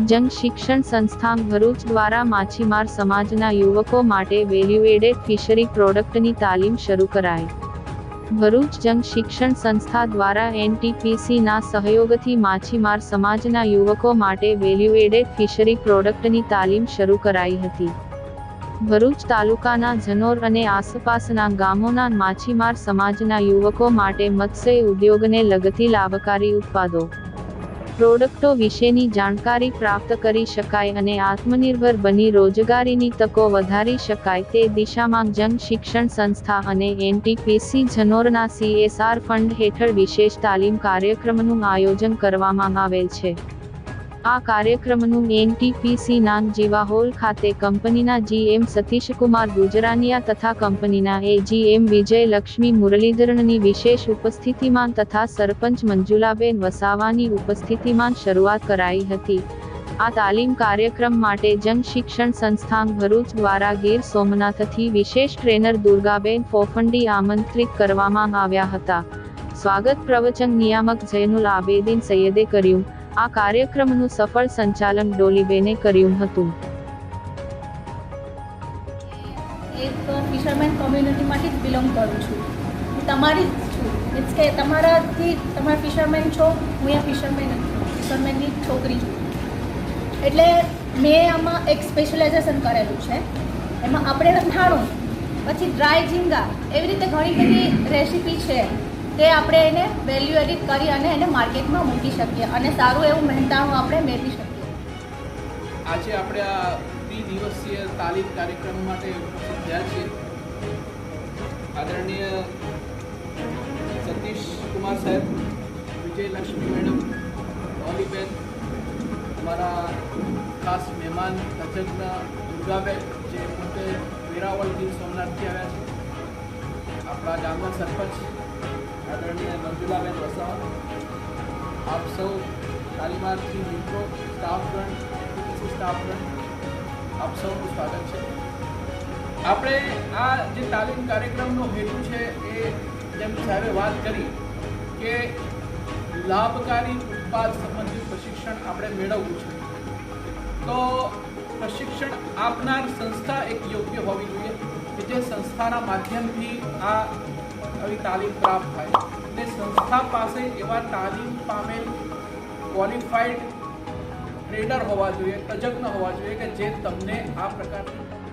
જંગ શિક્ષણ સંસ્થાન ભરૂચ દ્વારા માછીમાર સમાજના યુવકો માટે વેલ્યુએડેડ ફિશરી પ્રોડક્ટની તાલીમ શરૂ કરાઈ. ભરૂચ જંગ શિક્ષણ સંસ્થા દ્વારા એનટીપીસીના સહયોગથી માછીમાર સમાજના યુવકો માટે વેલ્યુએડેડ ફિશરી પ્રોડક્ટની તાલીમ શરૂ કરાઈ હતી. ભરૂચ તાલુકાના જનોર અને આસપાસના ગામોના માછીમાર સમાજના યુવકો માટે મત્સ્ય ઉદ્યોગને લગતી લાભકારી ઉત્પાદો પ્રોડક્ટો વિશેની જાણકારી પ્રાપ્ત કરી શકાય અને આત્મનિર્ભર બની રોજગારીની તકો વધારી શકાય તે દિશામાં જંગ શિક્ષણ સંસ્થા અને એનટીપીસી જનોરના સીએસઆર ફંડ હેઠળ વિશેષ તાલીમ કાર્યક્રમનું આયોજન કરવામાં આવેલ છે. આ કાર્યક્રમનું એનટીપીસી નામ જીવા હોલ ખાતે કંપનીના જીએમ સતીશકુમાર ગુજરાનિયા તથા કંપનીના એજીએમ વિજય લક્ષ્મી મુરલીધરણની વિશેષ ઉપસ્થિતિમાં તથા સરપંચ મંજુલાબેન વસાવાની ઉપસ્થિતિમાં શરૂઆત કરાઈ હતી. આ તાલીમ કાર્યક્રમ માટે જંગ શિક્ષણ સંસ્થાન ભરૂચ દ્વારા ગીર સોમનાથથી વિશેષ ટ્રેનર દુર્ગાબેન ફોફંડી આમંત્રિત કરવામાં આવ્યા હતા. સ્વાગત પ્રવચન નિયામક જૈનુલ આબેદીન સૈયદે કર્યું. આ કાર્યક્રમનું સફળ સંચાલન ડોલીબેને કર્યું હતું. એક ફિશરમેન કોમ્યુનિટીમાંથી જ બિલોંગ કરું છું. હું તમારી જ છું. મીન્સ કે તમારાથી તમારા ફિશરમેન છો, હું અહીંયા ફિશરમેન ફિશરમેનની છોકરી છું. એટલે મેં આમાં એક સ્પેશિયલાઇઝેશન કરેલું છે. એમાં આપણે રંધાણું, પછી ડ્રાય ઝીંગા, એવી રીતે ઘણી બધી રેસીપી છે. તે આપણે એને વેલ્યુ એડિટ કરી અને એને માર્કેટમાં મૂકી શકીએ અને સારું એવું મહેનતાણું આપણે મેળવી શકીએ. આજે આપણે આ ત્રિદિવસીય તાલીમ કાર્યક્રમ માટે થયા છીએ. આદરણીય સતીશ કુમાર સાહેબ, વિજય લક્ષ્મી મેડમ ઓલીબેન અમારા ખાસ મહેમાન, તજજ્ઞ, દુર્ગાબેન, જે પોતે વેરાવળ ગીર સોમનાથથી આવ્યા છે. આપણા ગામના સરપંચ આદરણીય મંજુલાબેન વસાવા, આપ સૌ તાલીમાર્થી મિત્રો, સ્ટાફગણ સ્ટાફગણ, આપ સૌનું સ્વાગત છે. આપણે આ જે તાલીમ કાર્યક્રમનો હેતુ છે એ જેમ સાહેબે વાત કરી કે લાભકારી ઉત્પાદ સંબંધિત પ્રશિક્ષણ આપણે મેળવવું છે. તો પ્રશિક્ષણ આપનાર સંસ્થા એક યોગ્ય હોવી જોઈએ કે જે સંસ્થાના માધ્યમથી આ આવી તાલીમ પ્રાપ્ત થાય. અને સંસ્થા પાસે એવા તાલીમ પામેલ ક્વોલિફાઈડ ટ્રેનર હોવા જોઈએ, તજજ્ઞ હોવા જોઈએ કે જે તમને આ પ્રકારની